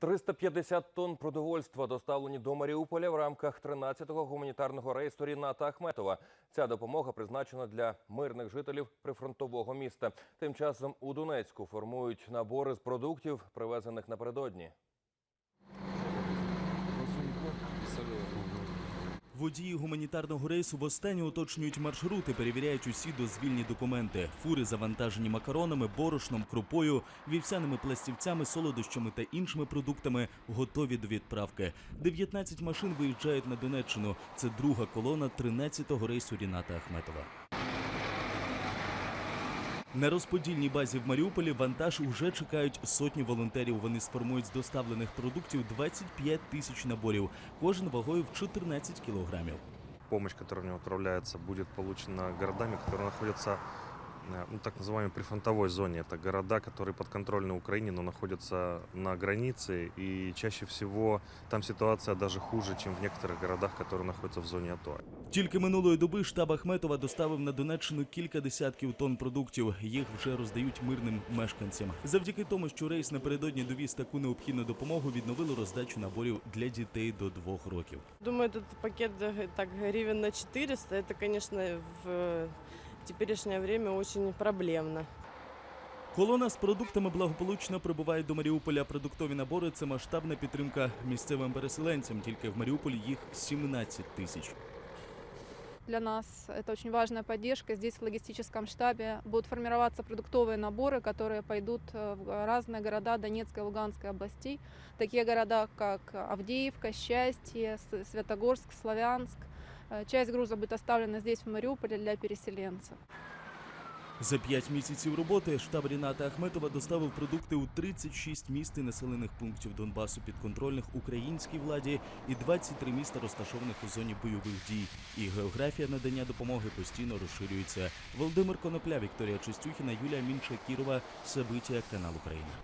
350 тонн продовольства доставлені до Маріуполя в рамках 13-го гуманітарного рейсу Ріната Ахметова. Ця допомога призначена для мирних жителів прифронтового міста. Тим часом у Донецьку формують набори з продуктів, привезених напередодні. Водії гуманітарного рейсу востаннє уточнюють маршрути, перевіряють усі дозвільні документи. Фури завантажені макаронами, борошном, крупою, вівсяними пластівцями, солодощами та іншими продуктами готові до відправки. 19 машин виїжджають на Донеччину. Це друга колона 13-го рейсу Ріната Ахметова. На розподільній базі в Маріуполі вантаж уже чекають сотні волонтерів. Вони сформують з доставлених продуктів 25 тисяч наборів, кожен вагою в 14 кілограмів. помощь, которая в него отправляется, будет получена городами, которые находятся э, ну, так называемой прифронтовой зоне. Это города, которые подконтрольны Украине, но находятся на границе. И чаще всего там ситуация даже хуже, чем в некоторых городах, которые находятся в зоне АТО. Тільки минулої доби штаб Ахметова доставив на Донеччину кілька десятків тонн продуктів. Їх вже роздають мирним мешканцям. Завдяки тому, що рейс напередодні довіз таку необхідну допомогу, відновили роздачу наборів для дітей до двох років. Думаю, этот пакет э, так гривен на 400, это, конечно, в э, теперешнее время очень проблемно. Колона з продуктами благополучно прибуває до Маріуполя. Продуктові набори це масштабна підтримка місцевим переселенцям. Тільки в Маріуполі їх 17 тисяч. Для нас это очень важная поддержка. Здесь в логистическом штабе будут формироваться продуктовые наборы, которые пойдут э, в разные города Донецкой и Луганской областей. Такие города, как Авдеевка, Счастье, С- Святогорск, Славянск. Э, Часть груза будет оставлена здесь, в Мариуполе, для переселенцев. За п'ять місяців роботи штаб Ріната Ахметова доставив продукти у 36 міст і населених пунктів Донбасу підконтрольних українській владі і 23 міста розташованих у зоні бойових дій. І географія надання допомоги постійно розширюється. Володимир Конопля, Вікторія Чистюхіна, Юлія Мінча Кірова, Сабиття, канал Україна.